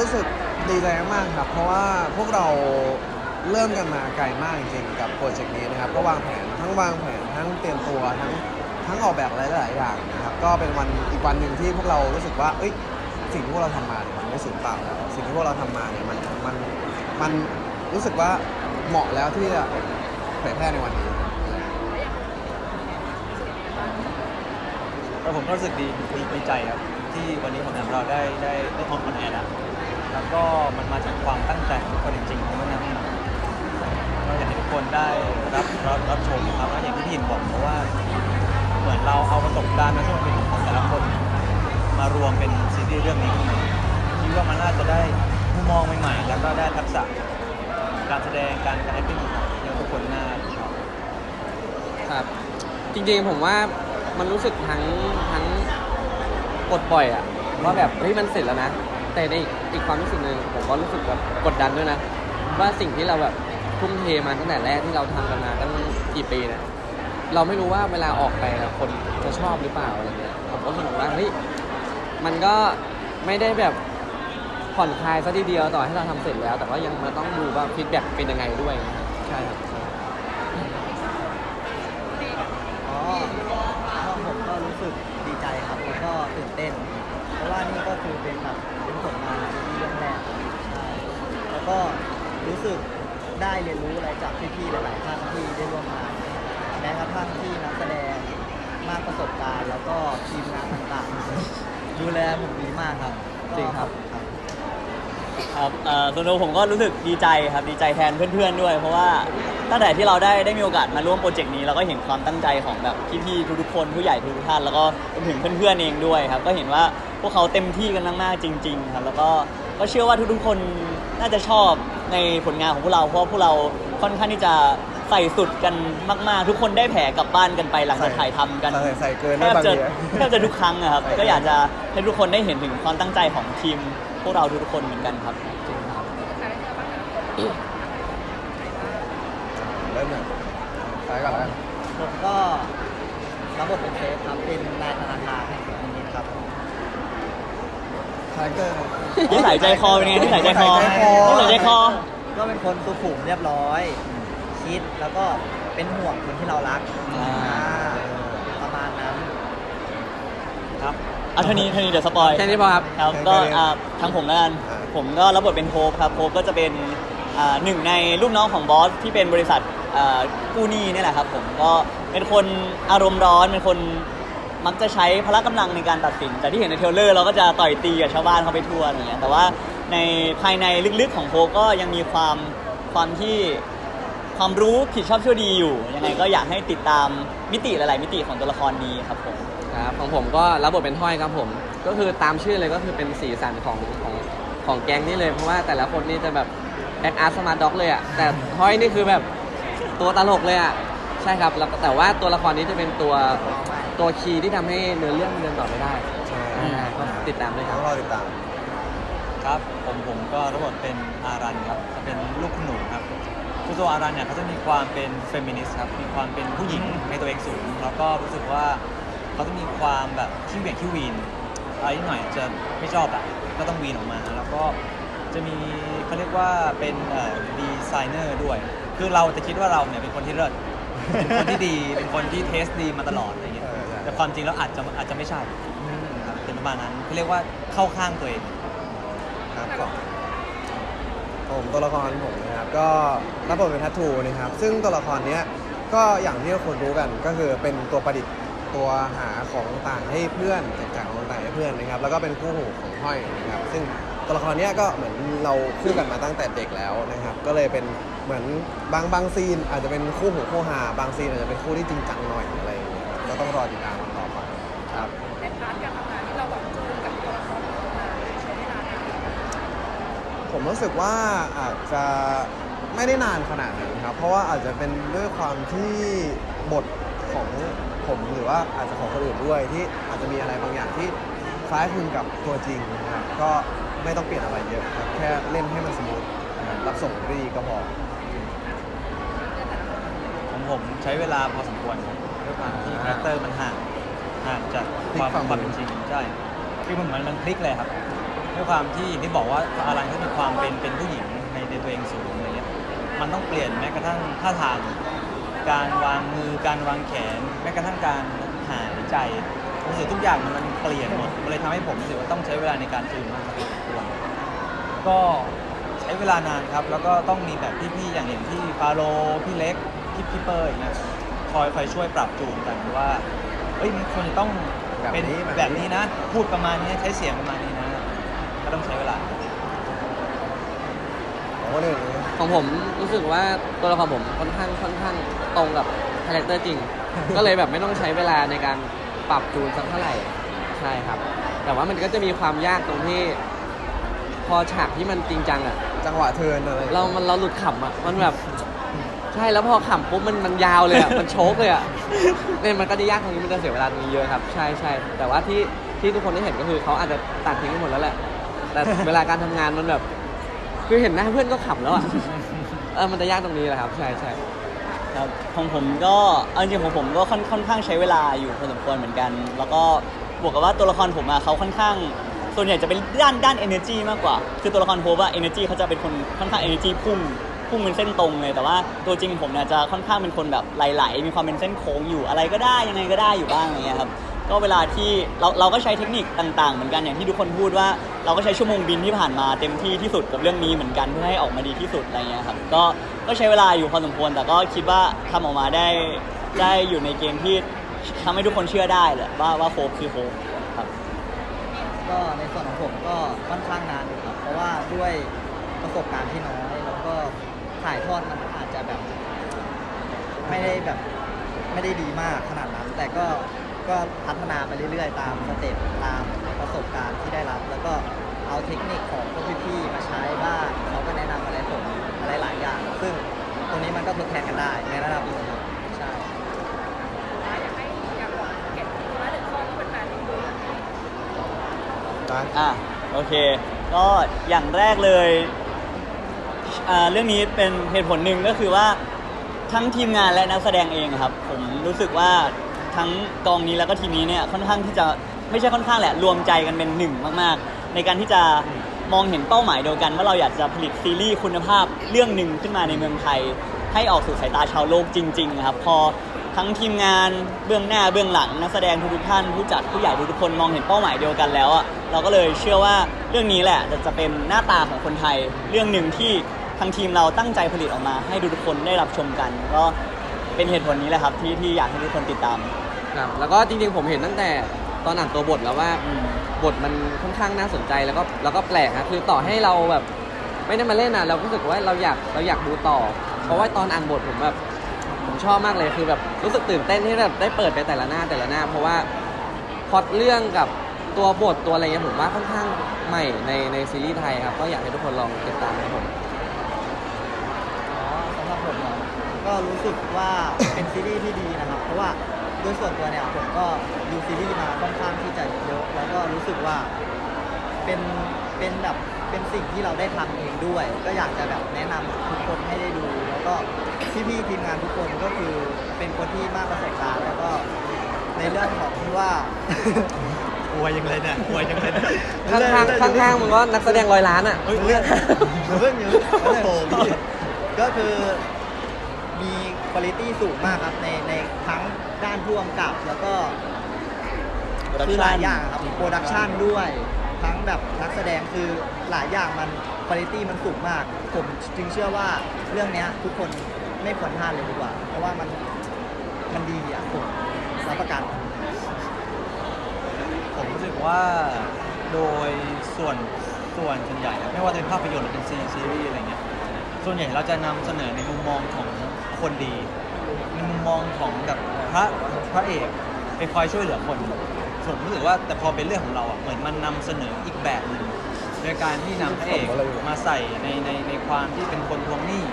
รู้สึกดีใจมากครับ เพราะว่าพวกเราเริ่มกันมาไกลมากจริงๆกับโปรเจกต์นี้นะครับ ก็วางแผนทั้งวางแผนทั้งเตรียมตัวทั้งทั้งออกแบบอะไรหลายๆอย่างนะครับก็เป็นวันอีกวันหนึ่งที่พวกเรารู้สึกว่าเอ้ยสิ่งที่พวกเราทำมาเนี่ยมันไม่สูญเปล่าแล้วสิ่งที่พวกเราทำมาเนี่ยมันมันมันรู้สึกว่าเหมาะแล้วที่จะเผยแพร่ในวันนี้แล้วผมก็รู้สึกดีดีใจครับ ที่วันนี้ผลงานของเราได้ได้ได้ออนออนแอร์แล้วแล้วก็มันมาจากความตั้งใจของคนจริงๆทั้งนั้นเราอยากให้ทุกคนได้รับรับรับชมครับแล้วอย่างที่พี่หินบอกเพราะว่า เหมือนเราเอาประสบการณ์มาช่วงเป็นของแต่ละคน มารวมเป็นซีรีส์เรื่องนี้ขึ้นมาคิดว่ามันน่าจะได้มุมมองใหม่ๆ แล้วก็ได้ทักษะการแสดงการการ acting ที่ทุกคนน่าชอบ ครับ จริงๆผมว่ามันรู้สึกทั้งทั้ง ปลดปล่อยอะว่าแบบเฮ้ยมันเสร็จแล้วนะ แต่ในอีกความรู้สึกหนึ่งผมก็รู้สึกแบบกดดันด้วยนะ ว่าสิ่งที่เราแบบทุ่มเทมาตั้งแต่แรกที่เราทำกันมาตั้งกี่ปีนี่ยเราไม่รู้ว่าเวลาออกไปคนจะชอบหรือเปล่าอะไรเงี้ยผมก็รู้สึกว่าเฮ้ยมันก็ไม่ได้แบบผ่อนคลายซะทีเดียวต่อให้เราทำเสร็จแล้ว แต่ว่ายังมาต้องดูว่าฟีดแบ็กเป็นยังไงด้วยนะใช่ครับ อ๋อผมก็รู้สึกดี ใจครับแล้วก็ตื่นเต้น เพราะว่านี่ก็คือเป็นแบบเป็นผลงานซีรีส์เรื่องแรกใช่แล้วก็รู้สึกได้เรียนรู้อะไรจากพี่ๆหลายๆท่านที่ได้ร่วมงานแม้กระทั่งที่นักแสดงมากประสบการณ์ แล้วก็ทีมงานต่างๆ ดูแลผมดีมากครับจริงครับครับครับเอ่อส่วนตัวผมก็รู้สึกดีใจครับดีใจแทนเพื่อนๆด้วย เพราะว่า ตั้งแต่ที่เราได้ได้มีโอกาสมาร่วมโปรเจกต์นี้เราก็เห็นความตั้งใจของแบบพี่ๆทุกๆคนผู้ใหญ่ทุกๆท่านแล้วก็รวมถึงเพื่อนๆเองด้วยครับ ก็เห็นว่าพวกเขาเต็มที่กันมากๆจริง ๆ ครับ แล้วก็ก็เชื่อว่าทุกๆคนน่าจะชอบในผลงานของพวกเรา เพราะว่าพวกเราค่อนข้างที่จะใส่สุดกันมาก ๆ ทุกคนได้แผลกลับบ้านกันไปหลังจากถ่ายทำกันใส่ใส่เกินแทได้บบางจะที แทบจะทุกครั้งอะครับใช่ก็อยากจะให้ทุกคนได้เห็นถึงความตั้งใจของทีม พวกเราทุกๆคนเหมือนกันครับเริ่มเลย สายก่อนแล้วกันผมก็รับบทเป็นเซฟครับเป็นนายธนาคารแห่งนี้ครับ คาแรคเตอร์นิสัยใจคอเป็นไงนิสัยใจคอนิสัยใจคอนิสัยใจคอ ก็เป็นคนสุขุมเรียบร้อย คิดแล้วก็เป็นห่วงคนที่เรารักอ่าอ่าประมาณนั้น ครับเอาเท่านี้เท่านี้เดี๋ยวสปอย แค่นี้พอครับ ครับก็อ่าทางผมแล้วกันอ่าผมก็รับบทเป็นโฮปครับ โฮปก็จะเป็นอ่าหนึ่งในลูกน้องของบอสที่เป็นบริษัท อ่ากู้หนี้นี่แหละครับผมก็เป็นคนอารมณ์ร้อนเป็นคนมักจะใช้พละกำลังในการตัดสิน แต่ที่เห็นในเทรลเลอร์เราก็จะต่อยตีกับชาวบ้านเขาไปทั่วอะไรเงี้ยแต่ว่าในภายในลึกๆของโฮปก็ยังมีความความที่ความรู้ผิดชอบชั่วดีอยู่ยังไงก็อยากให้ติดตามมิติหลาย ๆ มิติของตัวละครนี้ครับผม ครับของผมก็รับบทเป็นห้อยครับผม ก็คือตามชื่อเลยก็คือเป็นสีสันของของของแก๊งนี่เลยเพราะว่าแต่ละคนนี่จะแบบแอคอาร์สมาร์ด็อกเลยอะแต่ห้อยนี่คือแบบ ตัวตลกเลยอะใช่ครับแล้วแต่ว่าตัวละครนี้จะเป็นตัวตัวคีย์ที่ทำให้เนื้อเรื่องมันเดินต่อไปได้ใช่อ่าก็ติดตามด้วยคต้รัอบ งรอติดตาม ครับผมผมก็รับบทเป็นอารันครับเป็นลูกคุณหนูครับคือตัวอารันเนี่ยเขาจะมีความเป็นเฟมินิสต์ครับมีความเป็นผู้หญิงในตัวเองสูง แล้วก็รู้สึกว่าเขาจะมีความแบบขี้เหวี่ยงขี้วีนอะไรนิดหน่อยจะไม่ชอบอะก็ต้องวีนออกมา แล้วก็จะมีเขาเรียกว่าเป็นดีไซเนอร์ด้วย คือเราจะคิดว่าเราเนี่ยเป็นคนที่เลิศเป็นคนที่ดีเป็นคนที่เทสดีมาตลอดอะไรเงี้ยเออใช่ แต่ความจริงแล้วอาจจะอาจจะไม่ใช่ครับเป็นประมาณนั้นเขาเรียกว่าเข้าข้างตัวเอง ครับก่อนผมตัวละครผมนะครับ ก็รับบทเป็นทัตทูนะครับ ซึ่งตัวละครเนี้ยก็อย่างที่ทุกคนรู้กันก็คือเป็นตัวประดิษฐ์ตัวหาของต่างให้เพื่อนแจกจ่ายของต่างให้เพื่อนนะครับ แล้วก็เป็นคู่หูของห้อยนะครับ ซึ่ง ตัวละครเนี้ยก็เหมือนเราคู่กันมาตั้งแต่เด็กแล้วนะครับ ก็เลยเป็นเหมือนบางบางซีน อาจจะเป็นคู่หูคู่หาบางซีนอาจจะเป็นคู่ที่จริงจังหน่อยอะไรอย่างเงี้ยครับก็ต้องรอติดตามกันต่อไปครับ ในพาร์ทการทำงานที่เราแบบจูนกับตัวละครของเราใช้เวลานานผมรู้สึกว่าอาจจะไม่ได้นานขนาดนั้นครับ เพราะว่าอาจจะเป็นด้วยความที่บทของผมหรือว่าอาจจะของคนอื่นด้วยที่อาจจะมีอะไรบางอย่างที่คล้ายคลึงกับตัวจริงนะครับก็ ไม่ต้องเปลี่ยนอะไรเยอะครับแค่เล่นให้มันสมูทนะครับรับส่งได้ดีก็พอของผมใช้เวลาพอสมควรครับด้วยความที่คาแรคเตอร์มันห่างห่างจากความพลิกฝั่งความเป็นจริงใช่คือมันมันมันพลิกเลยครับด้วยความที่อย่างที่บอกว่าอารันก็มีความเป็นเป็นผู้หญิงในในตัวเองสูงอะไรเงี้ยมันต้องเปลี่ยนแม้กระทั่งท่าทาง การวางมือการวางแขน แม้กระทั่งการหายใจ รู้สึกทุกอย่างมันมันเปลี่ยนหมดมันเลยทำให้ผมรู้สึกว่าต้องใช้เวลาในการจูนมากพอสมควรก็ใช้เวลานานครับ แล้วก็ต้องมีแบบพี่ๆอย่างอย่างที่ฟาโรห์พี่เล็กพี่พี่เปอร์อย่างเงี้ยคอยคอยช่วยปรับจูนกันว่าเอ้ยมันควรจะต้องแบบเป็นนี้แบบนี้ แบบนี้นะ พูดประมาณนี้ใช้เสียงประมาณนี้นะก็ต้องใช้เวลาของคนอื่นนะของผมรู้สึกว่าตัวละครผมค่อนข้างค่อนข้างตรงกับคาแรคเตอร์จริง ก็เลยแบบไม่ต้องใช้เวลาในการ ปรับจูนสักเท่าไหร่ใช่ครับ แต่ว่ามันก็จะมีความยากตรงที่ พอฉากที่มันจริงจังอะ จังหวะเทิร์นอะไรเรามันเราหลุดขำอะมันแบบใช่แล้วพอขำปุ๊บมันมันยาวเลยอะมันโชกเลยอะเนี่ยมันก็จะยากตรงนี้มันจะเสียเวลาตรงนี้เยอะครับ ใช่ใช่แต่ว่าที่ที่ทุกคนได้เห็นก็คือเขาอาจจะตัดทิ้งไปหมดแล้วแหละ แต่เวลาการทำงานมันแบบ คือเห็นหน้าเพื่อนก็ขำแล้วอะเออมันจะยากตรงนี้แหละครับ ใช่ใช่ ครับของผมก็เอาจริงๆของผมก็ค่อนค่อนข้างใช้เวลาอยู่พอสมควรเหมือนกัน แล้วก็บวกกับว่าตัวละครผมอะเขาค่อนข้าง ส่วนใหญ่จะเป็นด้านด้าน energy มากกว่า คือตัวละครโฮปอะ energy เขาจะเป็นคนค่อนข้าง energy พุ่งพุ่งเป็นเส้นตรงเลย แต่ว่าตัวจริงผมเนี่ยจะค่อนข้างเป็นคนแบบไหลๆมีความเป็นเส้นโค้งอยู่อะไรก็ได้ยังไงก็ได้อยู่บ้างอะไรเงี้ยครับ ก็เวลาที่เราเราก็ใช้เทคนิคต่างๆ เหมือนกันอย่างที่ทุกคนพูดว่า เราก็ใช้ชั่วโมงบินที่ผ่านมาเต็มที่ที่สุดกับเรื่องนี้เหมือนกันเพื่อให้ออกมาดีที่สุดอะไรเงี้ยครับก็ก็ใช้เวลาอยู่พอสมควรแต่ก็คิดว่าทำออกมาได้ได้อยู่ในเกณฑ์ที่ทำให้ทุกคนเชื่อได้แหละว่าว่าโฟกคือโฟกครับก็ในส่วนของผมก็ค่อนข้างนานอยู่ครับเพราะว่าด้วยประสบการณ์ที่น้อยแล้วก็ถ่ายทอดมันอาจจะแบบ ไม่ได้แบบไม่ได้ดีมากขนาดนั้น แต่ก็ ก็พัฒนาไปเรื่อยๆ ตามสเต็ปตามประสบการณ์ที่ได้รับ แล้วก็เอาเทคนิคของพวกพี่ๆมาใช้บ้างเขาก็แนะนำอะไรผมอะไรหลายอย่าง ซึ่งตรงนี้มันก็ทดแทนกันได้ในระดับหนึงครับใช่ อยากให้อยากบอกเก็บมาถึงข้อที่เป็นแฟนๆดูได้อะโอเค ก็อย่างแรกเลยอ่าเรื่องนี้เป็นเหตุผลหนึ่งก็คือว่าทั้งทีมงานและนักแสดงเองครับ ผมรู้สึกว่า ทั้งกองนี้แล้วก็ทีมนี้เนี่ยค่อนข้างที่จะไม่ใช่ค่อนข้างแหละรวมใจกันเป็นหนึ่งมากๆ ในการที่จะมองเห็นเป้าหมายเดียวกัน ว่าเราอยากจะผลิตซีรีส์คุณภาพเรื่องหนึ่งขึ้นมาในเมืองไทย ให้ออกสู่สายตาชาวโลกจริงๆนะครับพอทั้งทีมงานเบื้องหน้าเบื้องหลังนักแสดงทุกท่านผู้จัดผู้ใหญ่ทุกคนมองเห็นเป้าหมายเดียวกันแล้วอะเราก็เลยเชื่อว่าเรื่องนี้แหละจะจะเป็นหน้าตาของคนไทย เรื่องหนึ่งที่ทางทีมเราตั้งใจผลิตออกมา ให้ทุกคนได้รับชมกัน ก็ เป็นเหตุผลนี้แหละครับที่ที่อยากให้ทุกคนติดตาม ครับแล้วก็จริงๆผมเห็นตั้งแต่ตอนอ่านตัวบทแล้วว่าอืม บทมันค่อนข้างน่าสนใจแล้วก็แล้วก็แปลกนะคือต่อให้เราแบบไม่ได้มาเล่นนะเราก็รู้สึกว่าเราอยากเราอยากดูต่อ เพราะว่าตอนอ่านบทผมแบบผมชอบมากเลยคือแบบรู้สึกตื่นเต้นที่แบบได้เปิดไปแต่ละหน้าแต่ละหน้า เพราะว่าพล็อตเรื่องกับตัวบทตัวอะไรเงี้ยผมว่าค่อนข้างใหม่ในในซีรีส์ไทยครับก็อยากให้ทุกคนลองติดตามครับผม อ๋อสำหรับผมเหรอ ก็รู้สึกว่าเป็นซีรีส์ที่ดีนะครับ เพราะว่าโดยส่วนตัวเนี่ยผมก็ดูซีรีส์มาค่อนข้างที่จะเยอะแล้วก็รู้สึกว่าเป็นเป็นแบบเป็นสิ่งที่เราได้ทำเองด้วย ก็อยากจะแบบแนะนำทุกคนให้ได้ดู แล้วก็พี่ๆทีมงานทุกคนก็คือเป็นคนที่มากประสบการณ์แล้วก็ในเรื่องของที่ว่า อวยยังเลยเนี่ยอวยยังเลยข้างๆข้างๆมึงก็นักแสดงร้อยล้านอะ เฮ้ยเรื่องเรื่องอยู่โอ้โหก็คือมี คุณภาพสูงมากครับในในทั้งด้านพ่วงกับแล้วก็คือหลายอย่างครับโปรดักชันด้วย ทั้งแบบนักแสดงคือหลายอย่างมันคุณภาพมันสูงมาก ผมจึงเชื่อว่าเรื่องเนี้ยทุกคนไม่ควรพลาดเลยดีกว่า เพราะว่ามันมันดีอะผมรับประกัน ผมรู้สึกว่าโดยส่วนส่วนส่วนใหญ่อะไม่ว่าจะเป็นภาพยนตร์หรือเป็นซีซีรีส์อะไรเงี้ยส่วนใหญ่เราจะนำเสนอในมุมมองของ คนดีในมุมมองของแบบพระพระเอกไปคอยช่วยเหลือคนผมรู้สึกว่าแต่พอเป็นเรื่องของเราอะเหมือนมันนำเสนออีกแบบหนึ่งโดยการที่นำพระเอกมาใส่ในในในความที่เป็นคนทวงหนี้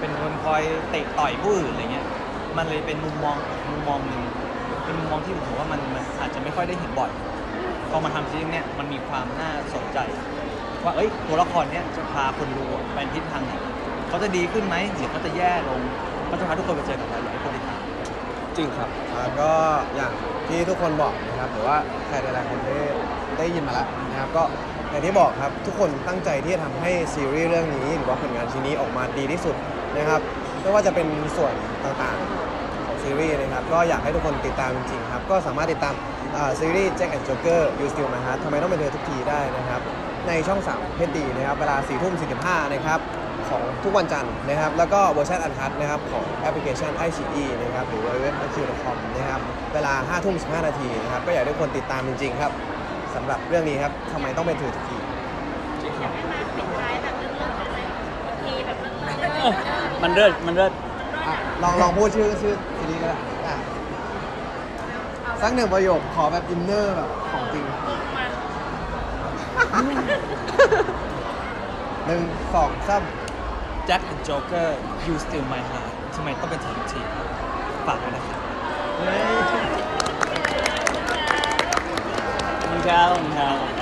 เป็นคนคอยเตะต่อยผู้อื่นอะไรเงี้ยมันเลยเป็นมุมมองมุมมองหนึ่งเป็นมุมมองที่ผมว่ามันมันอาจจะไม่ค่อยได้เห็นบ่อยพอมาทำซีรีส์เนี่ยมันมีความน่าสนใจ ว่าเอ้ยตัวละครเนี่ยจะพาคนดูไปทิศทางไหนเขาจะดีขึ้นไหมหรือเขาจะแย่ลง เขาจะพาทุกคนไปเจอกับอะไรอยากให้คนติดตามจริงครับ แล้วก็อย่างที่ทุกคนบอกนะครับหรือว่าใครหลายๆคนได้ได้ยินมาแล้วนะครับก็อย่างที่บอกครับทุกคนตั้งใจที่จะทำให้ซีรีส์เรื่องนี้หรือว่าผลงานชิ้นนี้ออกมาดีที่สุดนะครับไม่ว่าจะเป็นส่วนต่างๆของซีรีส์นะครับก็อยากให้ทุกคนติดตามจริงๆครับก็สามารถติดตามอ่าซีรีส์ Jack and Joker You Still My Heart ทำไมต้องเป็นเธอทุกทีได้นะครับในช่อง3เพชรดีนะครับเวลา4ทุ่ม45นะครับ ของทุกวันจันทร์นะครับ แล้วก็เวอร์ชันอันคัดนะครับของแอปพลิเคชัน i อ e นะครับหรือเว็บ q c o m นะครับเวลา5ทุ่ม15 นาทีนะครับก็อยากให้ทุกคนติดตามจริงๆครับสำหรับเรื่องนี้ครับทำไมต้องเป็นเธอทุกทีมันเลิศมันเลิศอะลองลองพูดชื่อชื่อซีรีส์ก็ได้อะสักหนึ่งประโยคขอแบบอินเนอร์แบบของจริงหนึ่งสองสาม Jack and Joker You Still My Heart ทำไมต้องเป็นทีมทีฝากด้วยนะครับขอบคุณครับขอบคุณครับ